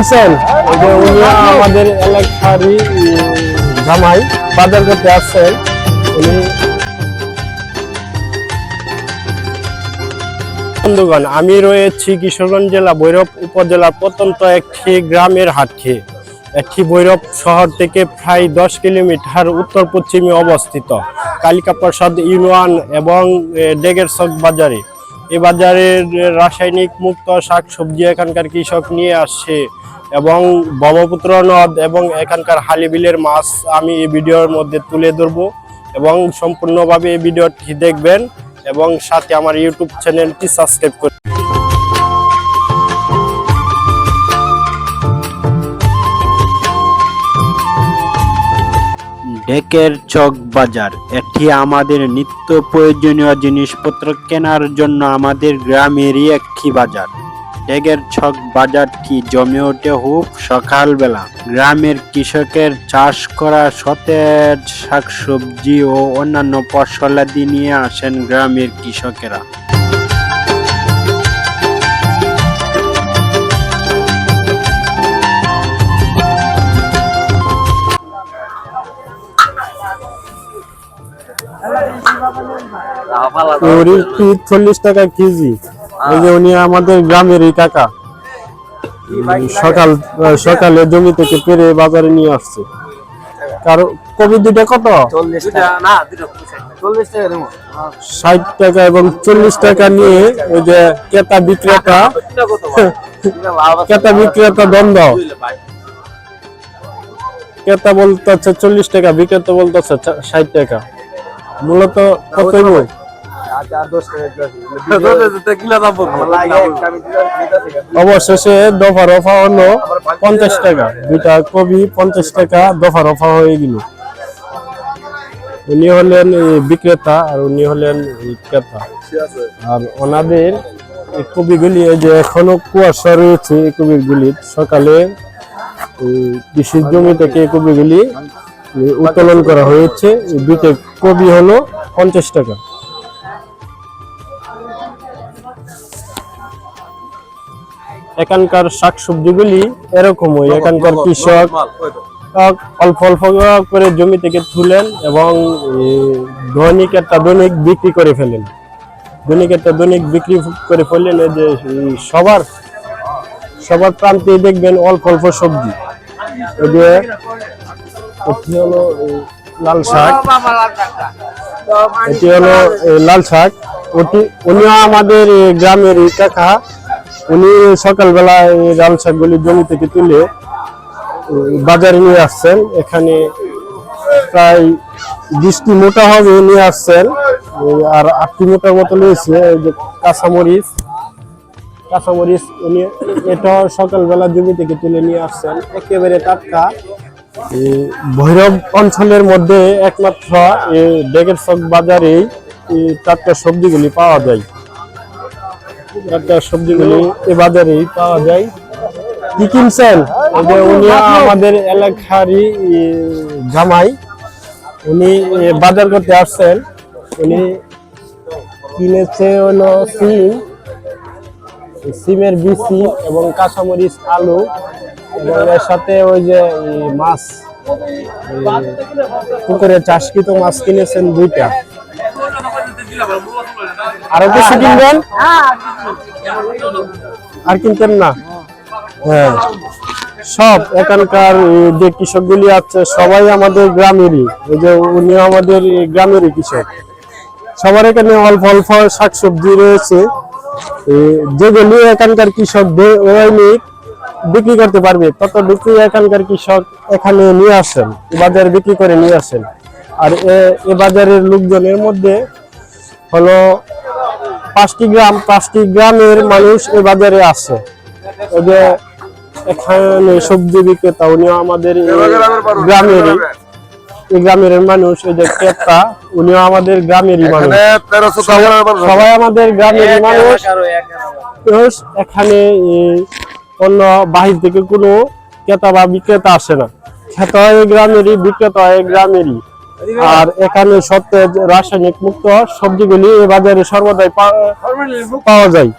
কিনছেন উনি আমাদের এলাকারই জামাই বাজার করতে আসছেন। উনি বন্ধুগণ আমি রয়েছি কিশোরগঞ্জ জেলা ভৈরব উপজেলার প্রত্যন্ত একটি গ্রামের হাটে একটি ভৈরব শহর থেকে প্রায় দশ কিলোমিটার উত্তর পশ্চিমে অবস্থিত। কালিকা প্রসাদ ইউনিয়ন এবং এ, ডেগের চক বাজারে। এই বাজারের রাসায়নিক মুক্ত শাক সবজি এখানকার কৃষক নিয়ে আসছে এবং ব্রহ্মপুত্র নদ এবং এখানকার হালিবিলের মাছ আমি এই ভিডিওর মধ্যে তুলে ধরব এবং সম্পূর্ণভাবে এই ভিডিওটি দেখবেন এবং সাথে আমার ইউটিউব চ্যানেলটি সাবস্ক্রাইব করুন ডেকের চক বাজার। এটি আমাদের নিত্য প্রয়োজনীয় জিনিসপত্র কেনার জন্য আমাদের গ্রামেরই একটি বাজার। ডেকের ছক বাজারটি জমে ওঠে খুব সকালবেলা। গ্রামের কৃষকের চাষ করা সতেজ শাকসবজি ও অন্যান্য ফসলাদি নিয়ে আসেন গ্রামের কৃষকেরা। চল্লিশ টাকা কেজি? এই যে উনি আমাদের গ্রামের এই কাকা। সকাল সকালে জমি থেকে পেরে বাজারে নিয়ে আসছে। কারও কবি দুইটা কত? ষাট টাকা। এবং চল্লিশ টাকা নিয়ে ওই যে ক্রেতা বিক্রেতা ক্রেতা বিক্রেতা দ্বন্দ্ব। ক্রেতা বলতে হচ্ছে চল্লিশ টাকা বিক্রেতা বলতে হচ্ছে ষাট টাকা। মূলত কত অবশেষে দফা রফা হলো পঞ্চাশ টাকা। দুইটা কবি পঞ্চাশ টাকা দফা রফা হয়ে গেল। উনি হলেন বিক্রেতা আর উনি হলেন ক্রেতা। আর ওনাদের এই কবিগুলি যে এখনও কুয়াশা রয়েছে এই কবিগুলি সকালে কৃষির জমি থেকে এই কবিগুলি উত্তোলন করা হয়েছে। দুটো কবি হলো পঞ্চাশ টাকা। এখানকার শাক সবজিগুলি এরকমই। এখানকার কৃষক অল্প অল্প করে জমি থেকে তুলেন এবং দৈনিক একটা দৈনিক বিক্রি করে ফেলেন। দৈনিক একটা দৈনিক বিক্রি করে ফেললেন যে সবার সবার প্রান্তে দেখবেন অল্প অল্প সবজি। এটি হলো লাল শাক। এটি হলো লাল শাক। ওটি উনিও আমাদের গ্রামের কাকা। উনি সকালবেলা এই লাল শাকগুলি জমি থেকে তুলে বাজারে নিয়ে আসছেন। এখানে প্রায় বিশটি মোটা হবে নিয়ে আসছেন। আর আটটি মোটার মতো রয়েছে যে কাঁচামরিচ। কাঁচামরিচ উনি এটা সকালবেলা জমি থেকে তুলে নিয়ে আসছেন। একেবারে টাটকা। ভৈরব অঞ্চলের মধ্যে একমাত্র ডেগের চক বাজারে এই টাটকা সবজিগুলি পাওয়া যায়। টাটকা সবজিগুলি এই বাজারেই পাওয়া যায়। কি কিনছেন উনি আমাদের এলাকারই জামাই, উনি বাজার করতে আসছেন। উনি কিনেছে হলো সিম, সিমের বিচি এবং কাঁচামরিচ, আলু এবং এর সাথে ওই যে মাছ পুকুরে চাষকৃত মাছ কিনেছেন দুইটা। আরও কিছু কিনবেন? আর কিনতেন না? হ্যাঁ। সব এখানকার যে কৃষকগুলি আছে সবাই আমাদের গ্রামেরই। এই যে উনি আমাদের গ্রামেরই কৃষক। সবার এখানে অল্প অল্প শাকসবজি রয়েছে। যেগুলি এখানকার কৃষক দৈনিক বিক্রি করতে পারবে। তত বিক্রি এখানকার কৃষক এখানে নিয়ে আসেন বাজারে বিক্রি করে নিয়ে আসেন। আর এ বাজারের লোকজনের মধ্যে হলো পাঁচটি গ্রাম পাঁচটি গ্রামের মানুষ এ বাজারে আসে। ওই যে এখানে সবজি বিক্রেতা উনিও আমাদের গ্রামেরই। এই গ্রামের মানুষ ওই যে ক্রেতা উনিও আমাদের গ্রামেরই মানুষ। সবাই- সবাই আমাদের গ্রামেরই মানুষ। এখানে এই, অন্য বাহির থেকে কোনো ক্রেতা বা বিক্রেতা আসে না। ক্রেতা হয় এই গ্রামেরই বিক্রেতা হয় এই গ্রামেরই। আর এখানে সতেজ রাসায়নিক মুক্ত সবজিগুলি এই বাজারে সর্বদাই পাওয়া যায়।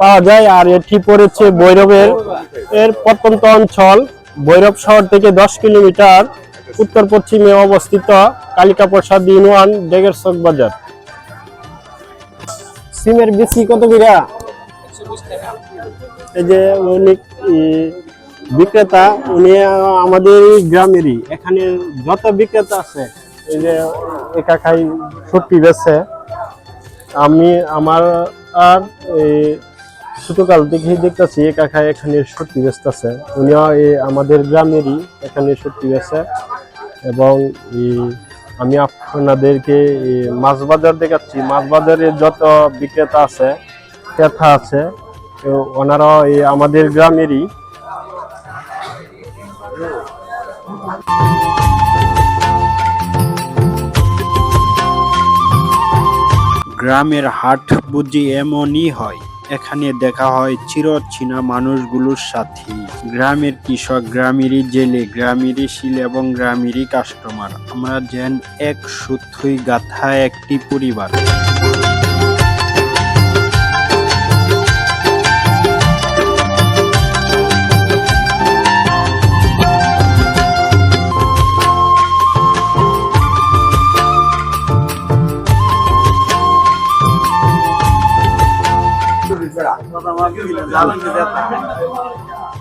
পাওয়া যায় আর এটি পড়েছে ভৈরবের এর প্রত্যন্ত অঞ্চল। ভৈরব শহর থেকে দশ কিলোমিটার উত্তর পশ্চিমে অবস্থিত কালিকা প্রসাদ ইউনিয়ন ডেগেরচক বাজার। সিমের বেশি কত বিরা এই যে ই, বিক্রেতা, উনি আমাদের গ্রামেরই। এখানে যত বিক্রেতা আছে, এই যে একা খাই সত্যি বেছে আমি আমার আর এই ছোটকাল থেকেই দেখতেছি, একা খাই এখানে সত্যি উনিও এই আমাদের গ্রামেরই এখানে সত্যি বেছে এবং এই আমি আপনাদেরকে মাছ বাজার দেখাচ্ছি। মাছ বাজারে যত বিক্রেতা আছে, ক্রেতা আছে ওনারা এই আমাদের গ্রামেরই গ্রামের হাট বুঝি এমনই হয়। এখানে দেখা হয় চিরচীনা মানুষগুলোর সাথে। গ্রামের কৃষক, গ্রামেরই জেলে, গ্রামেরই শিল এবং গ্রামেরই কাস্টমার। আমরা যেন এক সূত্রই গাথা একটি পরিবার।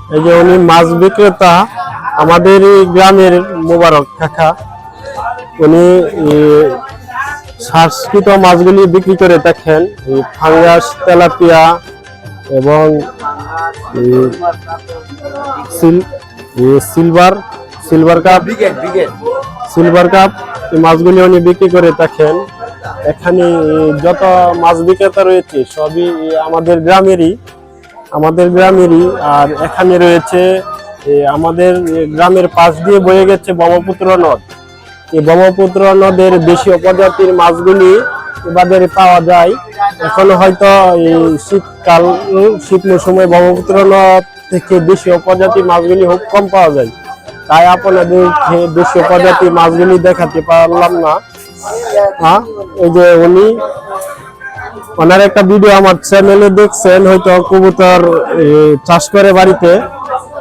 এই যে উনি মাছ বিক্রেতা আমাদের এই গ্রামের মোবারক কাকা উনি সংস্কৃত মাছগুলি বিক্রি করে থাকেন এই ফাঙ্গাস তেলাপিয়া এবং silver silver carp silver carp এই মাছগুলি উনি বিক্রি করে থাকেন এখানে যত মাছ বিক্রেতা রয়েছে, সবই আমাদের গ্রামেরই আমাদের গ্রামেরই। আর এখানে রয়েছে আমাদের গ্রামের পাশ দিয়ে বয়ে গেছে ব্রহ্মপুত্র নদ। এই ব্রহ্মপুত্র নদের দেশীয় প্রজাতির মাছগুলি বাজারে পাওয়া যায়। এখন হয়তো এই শীতকাল শীত মৌসুমে ব্রহ্মপুত্র নদ থেকে দেশীয় প্রজাতির মাছগুলি খুব কম পাওয়া যায়। তাই আপনাদেরকে দেশীয় প্রজাতির মাছগুলি দেখাতে পারলাম না। হ্যাঁ? এই যে উনি, ওনার একটা ভিডিও আমার চ্যানেলে দেখছেন, হয়তো কবুতর চাষ করে বাড়িতে,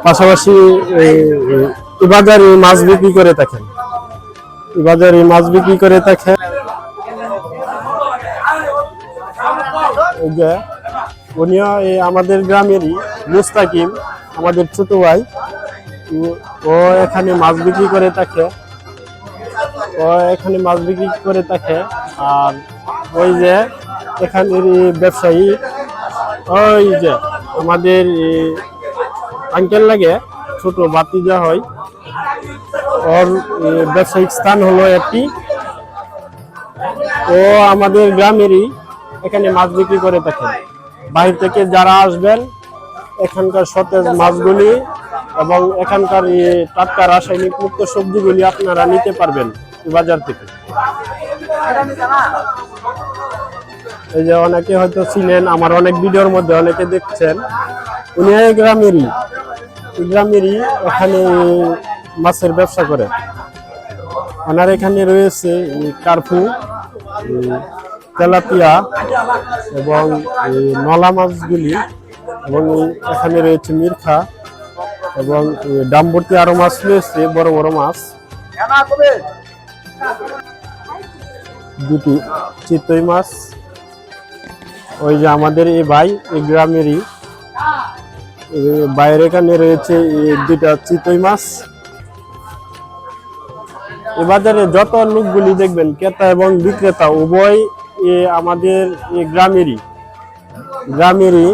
পাশাপাশি বাজারে মাছ বিক্রি করে থাকেন। বাজারে মাছ বিক্রি করে থাকেন। উনিও এই আমাদের গ্রামেরই মুস্তাকিম, আমাদের ছোট ভাই। ও এখানে মাছ বিক্রি করে থাকে। ও এখানে মাছ বিক্রি করে থাকে। আর ওই যে এখানের ব্যবসায়ী, ওই যে আমাদের আঙ্কেল লাগে, ছোট বাতি যা হয়। ওর ব্যবসায়িক স্থান হলো একটি। ও আমাদের গ্রামেরই এখানে মাছ বিক্রি করে থাকে। বাইরে থেকে যারা আসবেন, এখানকার সতেজ মাছগুলি এবং এখানকার টাটকা রাসায়নিক মুক্ত সবজিগুলি আপনারা নিতে পারবেন। বাজার থেকে। এই যে অনেকে হয়তো ছিলেন আমার অনেক ভিডিওর মধ্যে অনেকে দেখছেন। উনি গ্রামেরই। গ্রামেরই এখানে মাছের ব্যবসা করে। ওনার এখানে রয়েছে কার্পু তেলাপিয়া এবং নলা মাছগুলি এবং এখানে রয়েছে মিরখা এবং এই ডাম্বরতি আরও মাছ রয়েছে, বড় বড় মাছ। দুটি, চিতই মাছ, ওই যে আমাদের এই ভাই, এই গ্রামেরই। বাইরে এখানে রয়েছে দুটা চিতই মাছ। এ বাজারে যত লোকগুলি দেখবেন, ক্রেতা এবং বিক্রেতা, উভয় এ আমাদের গ্রামেরই। গ্রামেরই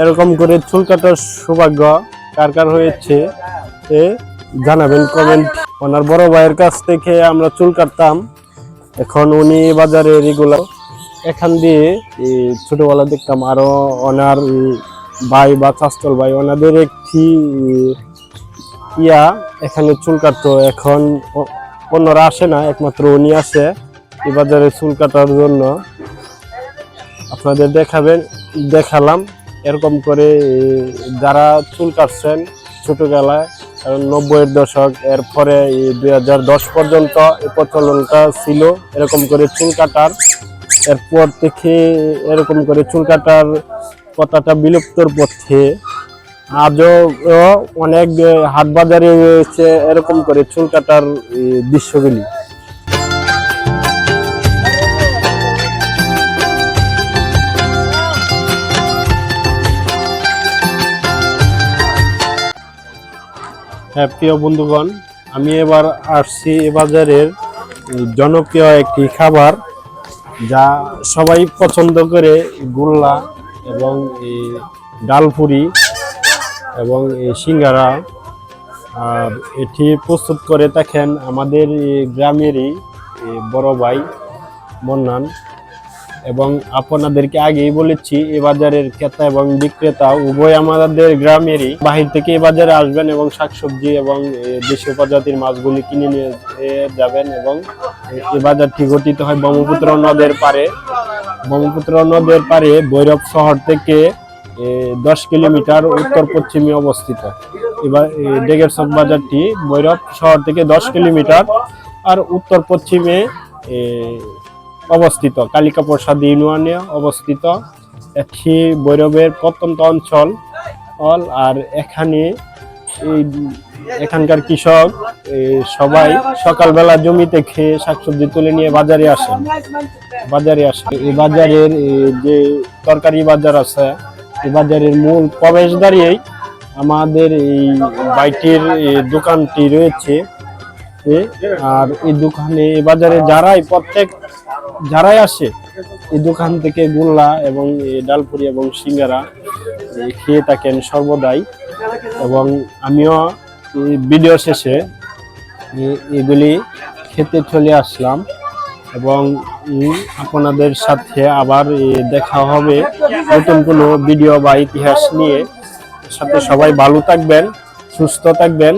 এরকম করে চুল কাটার সৌভাগ্য কার কার হয়েছে, এ জানাবেন কমেন্ট ওনার বড় ভাইয়ের কাছ থেকে আমরা চুল কাটতাম। এখন উনি বাজারে রেগুলার এখান দিয়ে ছোটবেলা দেখতাম আরও ওনার ভাই বা চাস্তল ভাই, ওনাদের একটি ইয়া এখানে চুল কাটতো। এখন অন্যরা আসে না, একমাত্র উনি আসে এই বাজারে চুল কাটার জন্য। আপনাদের দেখাবেন, দেখালাম। এরকম করে যারা চুল কাটছেন ছোটোবেলায় নব্বইয়ের দশক, এরপরে দুই হাজার দশ পর্যন্ত এই প্রচলনটা ছিল এরকম করে চুল কাটার। এরপর থেকে এরকম করে চুল কাটার কথাটা বিলুপ্তর পথে। আজও অনেক হাট বাজারে রয়েছে এরকম করে চুল কাটার দৃশ্যগুলি। প্রিয় বন্ধুগণ, আমি এবার আসছি এ বাজারের জনপ্রিয় একটি খাবার যা সবাই পছন্দ করে, গোল্লা এবং এই ডালপুরি এবং এই সিঙ্গারা। আর এটি প্রস্তুত করে থাকেন আমাদের গ্রামেরই বড় ভাই মন্নান। এবং আপনাদেরকে আগেই বলেছি, এ বাজারের ক্রেতা এবং বিক্রেতা উভয় আমাদের গ্রামেরই। বাহির থেকে এ বাজারে আসবেন এবং শাকসবজি এবং দেশীয় প্রজাতির মাছগুলি কিনে নিয়ে যাবেন এবং, এ- বাজারটি গঠিত হয় ব্রহ্মপুত্র নদের পারে ব্রহ্মপুত্র নদের পারে ভৈরব শহর থেকে দশ কিলোমিটার উত্তর পশ্চিমে অবস্থিত। এবার ডেগের চক বাজারটি ভৈরব শহর থেকে দশ কিলোমিটার। আর উত্তর পশ্চিমে অবস্থিত। কালিকা প্রসাদ ইউনিয়নে অবস্থিত একটি ভৈরবের প্রত্যন্ত অঞ্চল। অল আর এখানে এই এখানকার কৃষক সবাই সকালবেলা জমিতে খেয়ে শাকসবজি তুলে নিয়ে বাজারে আসেন। বাজারে আসে এই বাজারের যে তরকারি বাজার আছে, এই বাজারের মূল প্রবেশদ্বারেই আমাদের এই বাইটির দোকানটি রয়েছে। আর এই দোকানে বাজারে যারাই প্রত্যেক যারাই আসে, এই দোকান থেকে গোল্লা এবং ডালপুরি এবং সিঙ্গারা খেয়ে থাকেন সর্বদাই। এবং আমিও ভিডিও শেষে এগুলি খেতে চলে আসলাম। এবং আপনাদের সাথে আবার দেখা হবে নতুন কোনো ভিডিও বা ইতিহাস নিয়ে। সাথে সবাই ভালো থাকবেন, সুস্থ থাকবেন।